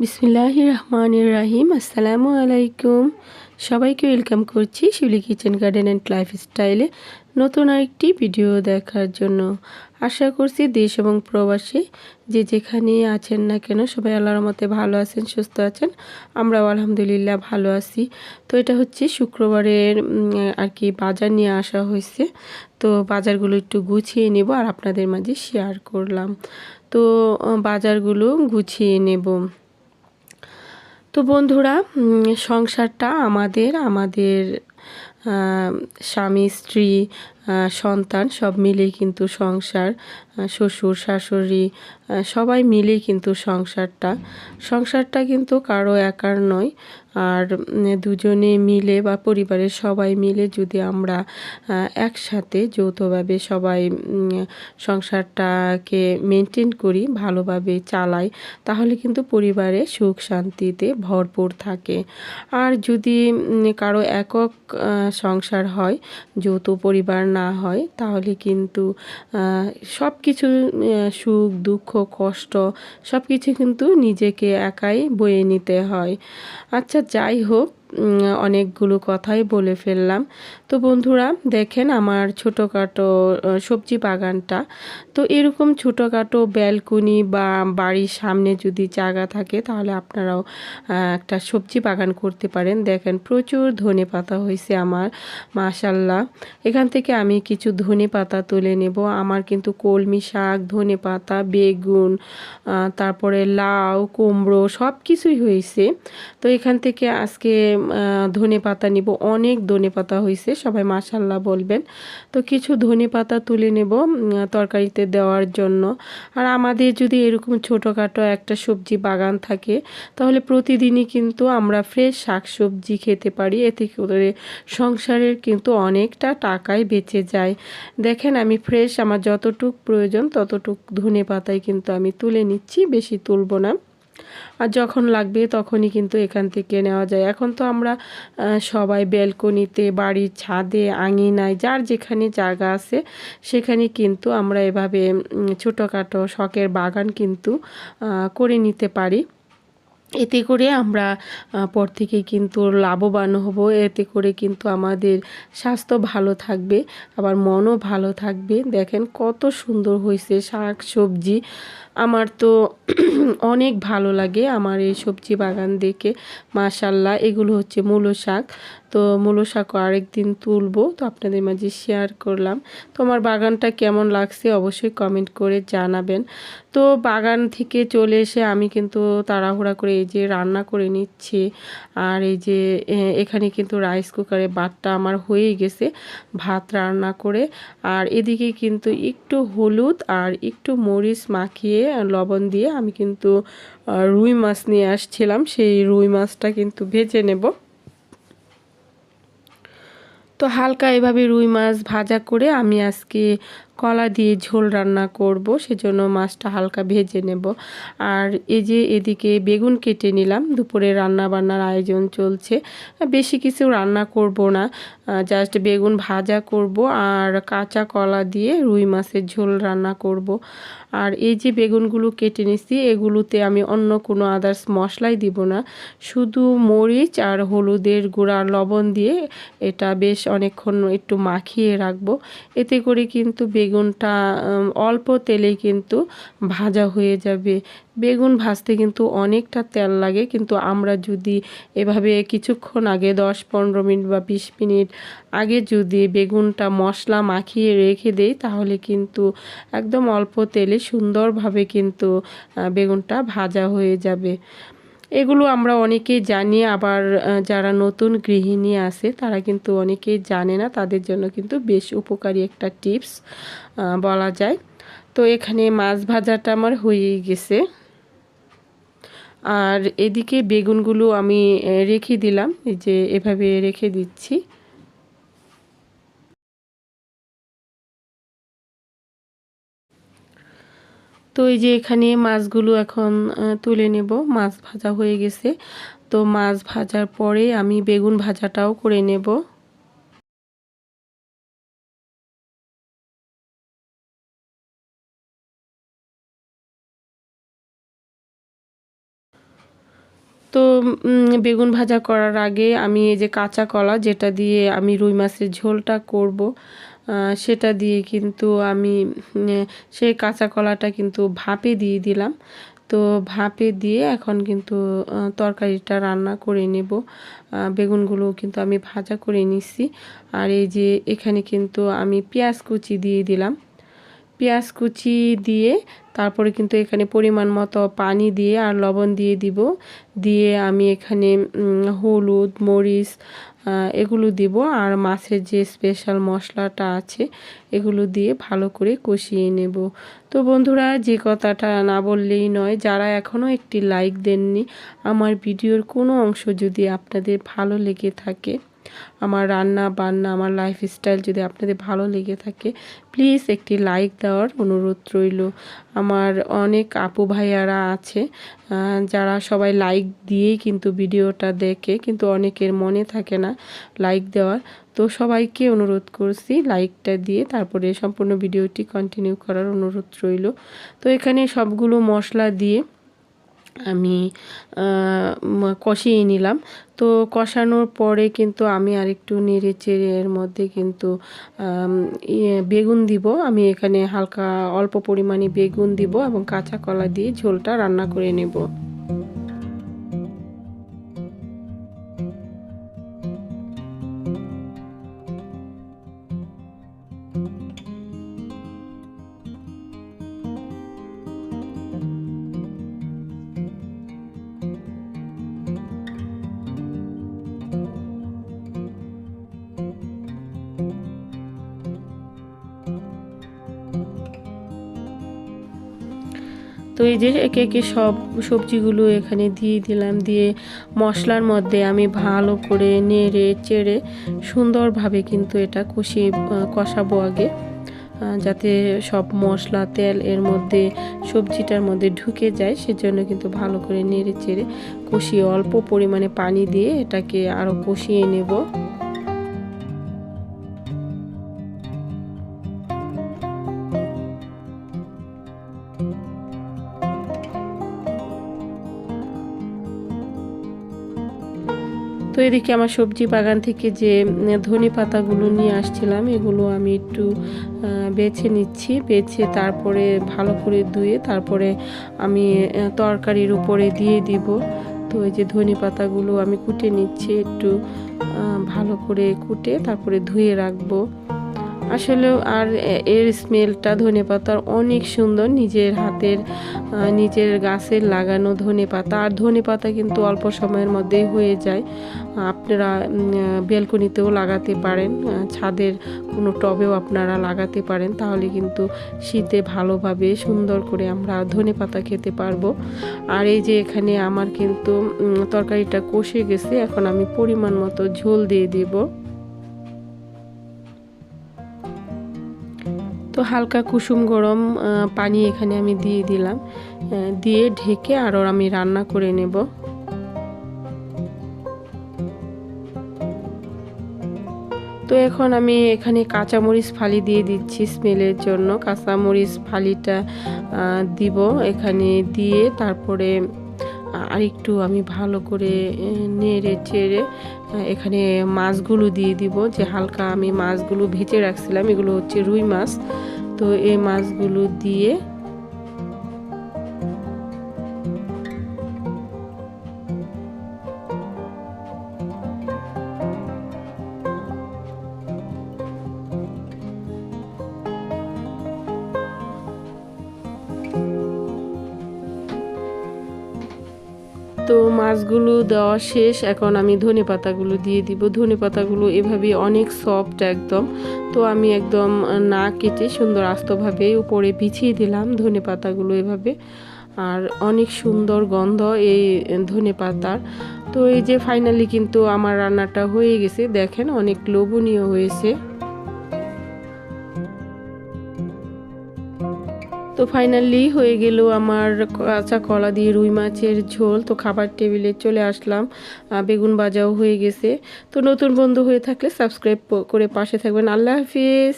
বিসমিল্লাহ রহমান রাহিম আসসালামু আলাইকুম সবাইকে ওয়েলকাম করছি শিউলি কিচেন গার্ডেন অ্যান্ড লাইফস্টাইলে নতুন আরেকটি ভিডিও দেখার জন্য। আশা করছি দেশ এবং প্রবাসী যে যেখানে আছেন না কেন সবাই আল্লাহর মতে ভালো আছেন, সুস্থ আছেন, আমরাও আলহামদুলিল্লাহ ভালো আছি। তো এটা হচ্ছে শুক্রবারের আর কি বাজার নিয়ে আসা হয়েছে। তো বাজারগুলো একটু গুছিয়ে নেব আর আপনাদের মাঝে শেয়ার করলাম। তো বাজারগুলো গুছিয়ে নেব। তো বন্ধুরা সংসারটা আমাদের আমাদের স্বামী স্ত্রী সন্তান, সব মিলেই কিন্তু সংসার শ্বশুর, শাশুড়ি সবাই মিলেই কিন্তু সংসারটা। সংসারটা কিন্তু কারও একার নয়, আর দুজনে মিলে বা পরিবারের সবাই মিলে যদি আমরা একসাথে যৌথভাবে সবাই সংসারটাকে মেনটেন করি, ভালোভাবে চালাই, তাহলে কিন্তু পরিবারে সুখ শান্তিতে ভরপুর থাকে। আর যদি কারও একক সংসার হয়, যৌথ পরিবার না হয়, তাহলে কিন্তু সব কিছু সুখ, দুঃখ, কষ্ট সব কিছু কিন্তু নিজেকে একাই বয়ে নিতে হয়। আচ্ছা যাই হোক অনেকগুলো কথাই বলে ফেললাম। তো বন্ধুরা, দেখেন আমার ছোটোখাটো সবজি বাগানটা। তো এরকম ছোটোখাটো ব্যালকনি বা বাড়ির সামনে যদি জায়গা থাকে, তাহলে আপনারাও একটা সবজি বাগান করতে পারেন। দেখেন প্রচুর ধনে পাতা হয়েছে আমার মাশাল্লাহ এখান থেকে আমি কিছু ধনে পাতা তুলে নেব। আমার কিন্তু কলমি শাক, ধনে পাতা, বেগুন তারপরে লাউ, কুমড়ো সব কিছুই হয়েছে। তো এখান থেকে আজকে ধনে পাতা নিব। অনেক ধনে পাতা হয়েছে সবাই মাসাল্লাহ বলবেন। তো কিছু ধনে পাতা তুলে নেব তরকারিতে দেওয়ার জন্য। আর আমাদের যদি এরকম ছোটোখাটো একটা সবজি বাগান থাকে, তাহলে প্রতিদিনই কিন্তু আমরা ফ্রেশ শাক সবজি খেতে পারি। এতে করে সংসারের কিন্তু অনেকটা টাকায় বেঁচে যায়। দেখেন আমি ফ্রেশ আমার যতটুক প্রয়োজন ততটুক ধনে পাতায় কিন্তু আমি তুলে নিচ্ছি, বেশি তুলব না। আর যখন লাগবে তখনই কিন্তু এখান থেকে নেওয়া যায়। এখন তো আমরা সবাই ব্যালকনিতে, বাড়ির ছাদে, আঙিনায়, যার যেখানে জায়গা আছে, সেখানে কিন্তু আমরা এভাবে ছোটোখাটো শখের বাগান কিন্তু করে নিতে পারি। এতে করে আমরা পর থেকে কিন্তু লাভবান হব। এতে করে কিন্তু আমাদের স্বাস্থ্য ভালো থাকবে, আবার মনও ভালো থাকবে। দেখেন কত সুন্দর হয়েছে শাক সবজি আমার তো অনেক ভালো লাগে আমার এই সবজি বাগান দেখে মাশাল্লাহ এগুলো হচ্ছে মূলো শাক। তো মূলো শাকও আরেকদিন তুলবো, তো আপনাদের মাঝে শেয়ার করলাম। তো আমার বাগানটা কেমন লাগছে অবশ্যই কমেন্ট করে জানাবেন। তো বাগান থেকে চলে এসে আমি কিন্তু তাড়াহুড়া করে এই যে রান্না করে নিচ্ছি, আর এই যে এখানে কিন্তু রাইস কুকারে ভাতটা আমার হয়েই গেছে, ভাত রান্না করে। আর এদিকে কিন্তু একটু হলুদ আর একটু মরিচ মাখিয়ে লবণ দিয়ে আমি কিন্তু রুই মাছ নিয়ে আসছিলাম। সেই রুই মাছটা কিন্তু ভেজে নেব। তো হালকা এভাবে রুই মাছ ভাজা করে আমি আজকে কলা দিয়ে ঝোল রান্না করব, সেজন্য মাছটা হালকা ভেজে নেব। আর এই যে এদিকে বেগুন কেটে নিলাম, দুপুরে রান্না বান্নার আয়োজন চলছে। বেশি কিছু রান্না করব না জাস্ট বেগুন ভাজা করব আর কাঁচা কলা দিয়ে রুই মাছের ঝোল রান্না করব। আর এই যে বেগুনগুলো কেটে নিছি, এগুলোতে আমি অন্য কোনো আদার্স মশলাই দিব না। শুধু মরিচ আর হলুদের গুঁড়া লবণ দিয়ে এটা বেশ অনেকক্ষণ একটু মাখিয়ে রাখব। এতে করে কিন্তু বেগুনটা অল্প তেলেই কিন্তু ভাজা হয়ে যাবে। বেগুন ভাজতে কিন্তু অনেকটা তেল লাগে, কিন্তু আমরা যদি এভাবে কিছুক্ষণ আগে দশ পনেরো মিনিট বা বিশ মিনিট আগে যদি বেগুনটা মশলা মাখিয়ে রেখে দেই, তাহলে কিন্তু একদম অল্প তেলে সুন্দরভাবে কিন্তু বেগুনটা ভাজা হয়ে যাবে। এগুলো আমরা অনেকেই জানি, আবার যারা নতুন গৃহিণী আছে, তারা কিন্তু অনেকেই জানে না, তাদের জন্য কিন্তু বেশ উপকারী একটা টিপস বলা যায়। তো এখানে মাছ ভাজাটা আমার হয়েই গেছে। আর এদিকে বেগুনগুলো আমি রেখে দিলাম, এই যে এভাবে রেখে দিচ্ছি। তো এই যে এখানে মাছগুলো এখন তুলে নেব, মাছ ভাজা হয়ে গেছে। তো মাছ ভাজার পরে আমি বেগুন ভাজাটাও করে নেব। তো বেগুন ভাজা করার আগে আমি এই যে কাঁচা কলা যেটা দিয়ে আমি রুই মাছের ঝোলটা করব সেটা দিয়ে কিন্তু আমি সেই কাঁচা কলাটা কিন্তু ভাপে দিয়ে দিলাম। তো ভাপে দিয়ে এখন কিন্তু তরকারিটা রান্না করে নেব। বেগুনগুলো কিন্তু আমি ভাজা করে নিচ্ছি। আর এই যে এখানে কিন্তু আমি পেঁয়াজ কুচি দিয়ে দিলাম। পেঁয়াজ কুচি দিয়ে তারপরে কিন্তু এখানে পরিমাণ মতো পানি দিয়ে আর লবণ দিয়ে দিব। দিয়ে আমি এখানে হলুদ, মরিচ এগুলো দিব। আর মাছের যে স্পেশাল মশলাটা আছে, এগুলো দিয়ে ভালো করে কষিয়ে নেব। তো বন্ধুরা, যে কথাটা না বললেই নয়, যারা এখনও একটি লাইক দেননি, আমার ভিডিওর কোনো অংশ যদি আপনাদের ভালো লেগে থাকে আমার রান্না, বান্না, আমার লাইফস্টাইল যদি আপনাদের ভালো লেগে থাকে প্লিজ একটি লাইক দেওয়ার অনুরোধ রইল। আমার অনেক আপু ভাইয়ারা আছে যারা সবাই লাইক দিয়েই কিন্তু ভিডিওটা দেখে, কিন্তু অনেকের মনে থাকে না লাইক দেওয়ার। তো সবাইকে অনুরোধ করছি লাইকটা দিয়ে তারপরে সম্পূর্ণ ভিডিওটি কন্টিনিউ করার অনুরোধ রইল। তো এখানে সবগুলো মশলা দিয়ে আমি কষিয়ে নিলাম। তো কষানোর পরে কিন্তু আমি আরেকটু নেড়ে চেড়ে এর মধ্যে কিন্তু ইয়ে বেগুন দিব। আমি এখানে হালকা অল্প পরিমাণে বেগুন দিব এবং কাঁচা কলা দিয়ে ঝোলটা রান্না করে নেব। তো এই যে একে একে সব সবজিগুলো এখানে দিয়ে দিলাম, দিয়ে মশলার মধ্যে আমি ভালো করে নেড়ে চেড়ে সুন্দরভাবে কিন্তু এটা কষিয়ে, কষাবো আগে যাতে সব মশলা, তেল এর মধ্যে সবজিটার মধ্যে ঢুকে যায়। সেজন্য কিন্তু ভালো করে নেড়ে চেড়ে কষিয়ে অল্প পরিমাণে পানি দিয়ে এটাকে আরও কষিয়ে নেব। এদিকে আমার সবজি বাগান থেকে যে ধনে পাতাগুলো নিয়ে আসছিলাম, এগুলো আমি একটু বেছে নিচ্ছি। বেছে তারপরে ভালো করে ধুয়ে তারপরে আমি তরকারির উপরে দিয়ে দিব। তো এই যে ধনে পাতাগুলো আমি কুটে নিচ্ছি একটু ভালো করে কুটে তারপরে ধুয়ে রাখব। আসলেও আর এর স্মেলটা ধনে পাতার অনেক সুন্দর। নিজের হাতের নিজের গাছের লাগানো ধনে পাতা। আর ধনে পাতা কিন্তু অল্প সময়ের মধ্যেই হয়ে যায়। আপনারা বেলকনিতেও লাগাতে পারেন। ছাদের কোনো টবেও আপনারা লাগাতে পারেন। তাহলে কিন্তু শীতে ভালোভাবে সুন্দর করে আমরা ধনে পাতা খেতে পারব। আর এই যে এখানে আমার কিন্তু তরকারিটা কষে গেছে। এখন আমি পরিমাণ মতো ঝোল দিয়ে দেবো। তো হালকা কুসুম গরম পানি এখানে আমি দিয়ে দিলাম। দিয়ে ঢেকে আরও আমি রান্না করে নেব। তো এখন আমি এখানে কাঁচামরিচ ফালি দিয়ে দিচ্ছি স্মেলের জন্য। কাঁচামরিচ ফালিটা দিব এখানে দিয়ে তারপরে আরেকটু আমি ভালো করে নেড়ে চেড়ে এখানে মাছগুলো দিয়ে দিব। যে হালকা আমি মাছগুলো ভেজে রাখছিলাম, এগুলো হচ্ছে রুই মাছ। তো এই মাছগুলো দিয়ে তো মাছগুলো দেওয়া শেষ। এখন আমি ধনে পাতাগুলো দিয়ে দিব। ধনে পাতাগুলো এভাবে অনেক সফট একদম। তো আমি একদম না কেটে সুন্দর আস্তভাবে উপরে বিছিয়ে দিলাম ধনে পাতাগুলো এভাবে। আর অনেক সুন্দর গন্ধ এই ধনে পাতার। তো এই যে ফাইনালি কিন্তু আমার রান্নাটা হয়ে গেছে। দেখেন অনেক লোভনীয় হয়েছে। তো ফাইনালি হয়ে গেল আমার কাঁচা কলা দিয়ে রুই মাছের ঝোল। তো খাবার টেবিলে চলে আসলাম। বেগুন বাজাও হয়ে গেছে। তো নতুন বন্ধু হয়ে থাকলে সাবস্ক্রাইব করে পাশে থাকবেন। আল্লাহ হাফিজ।